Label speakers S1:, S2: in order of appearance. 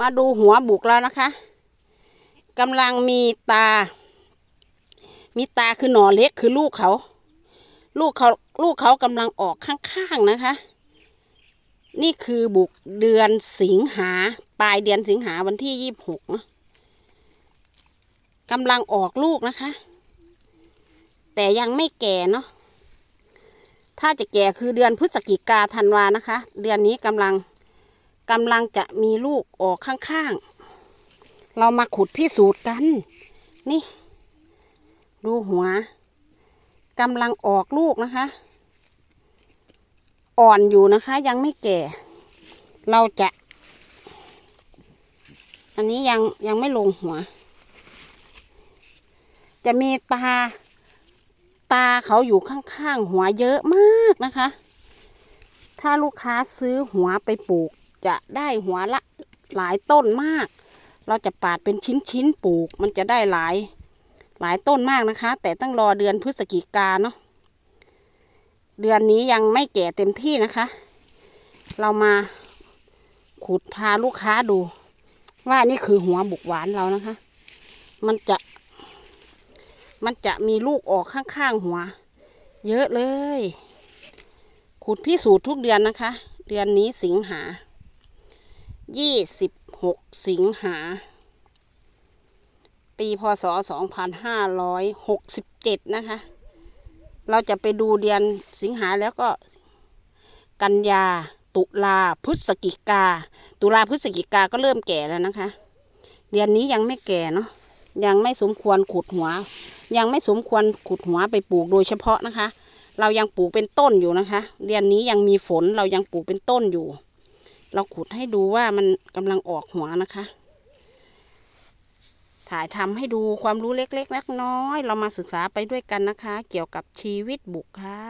S1: มาดูหัวบุกแล้วนะคะกำลังมีตา มีตาคือหน่อเล็กคือลูกเขา ลูกเขาลูกเขากำลังออกข้างๆนะคะ นี่คือบุกเดือนสิงหาปลายเดือนสิงหาวันที่ยี่บหกนะกำลังออกลูกนะคะ แต่ยังไม่แก่เนาะถ้าจะแก่คือเดือนพฤศจิกาธันวานะคะ เดือนนี้กำลัง กำลังจะมีลูกออกข้างๆ เรามาขุดพิสูจน์กัน นี่ ดูหัวกำลังออกลูกนะคะ อ่อนอยู่นะคะ ยังไม่แก่ เราจะ อันนี้ยังยังไม่ลงหัว จะมีตา ตาเขาอยู่ข้างๆ หัวเยอะมากนะคะ ถ้าลูกค้าซื้อหัวไปปลูก จะได้หัวละหลายต้นมาก เราจะปาดเป็นชิ้นๆปลูก มันจะได้หลายหลายต้นมากนะคะ แต่ต้องรอเดือนพฤศจิกาเนาะเดือนนี้ยังไม่แก่เต็มที่นะคะ เรามาขุดพาลูกค้าดู ว่านี่คือหัวบุกหวานเรานะคะ มันจะ มันจะมีลูกออกข้างๆหัว เยอะเลย ขุดพิสูจน์ทุกเดือนนะคะ เดือนนี้สิงหา ยี่สิบหกสิงหา ปีพศสองพันห้าร้อยหกสิบเจ็ดนะคะ เราจะไปดูเดือนสิงหาแล้วก็ กันยา ตุลาพฤศจิกา ตุลาพฤศจิกาก็เริ่มแก่แล้วนะคะ เดือนนี้ยังไม่แก่เนาะ ยังไม่สมควรขุดหัว ยังไม่สมควรขุดหัวไปปลูกโดยเฉพาะนะคะ เรายังปลูกเป็นต้นอยู่นะคะ เดือนนี้ยังมีฝนเรายังปลูกเป็นต้นอยู่ เราขุดให้ดูว่ามันกำลังออกหัวนะคะ ถ่ายทำให้ดูความรู้เล็กๆน้อยๆเรามาศึกษาไปด้วยกันนะคะ เกี่ยวกับชีวิตบุกค่ะ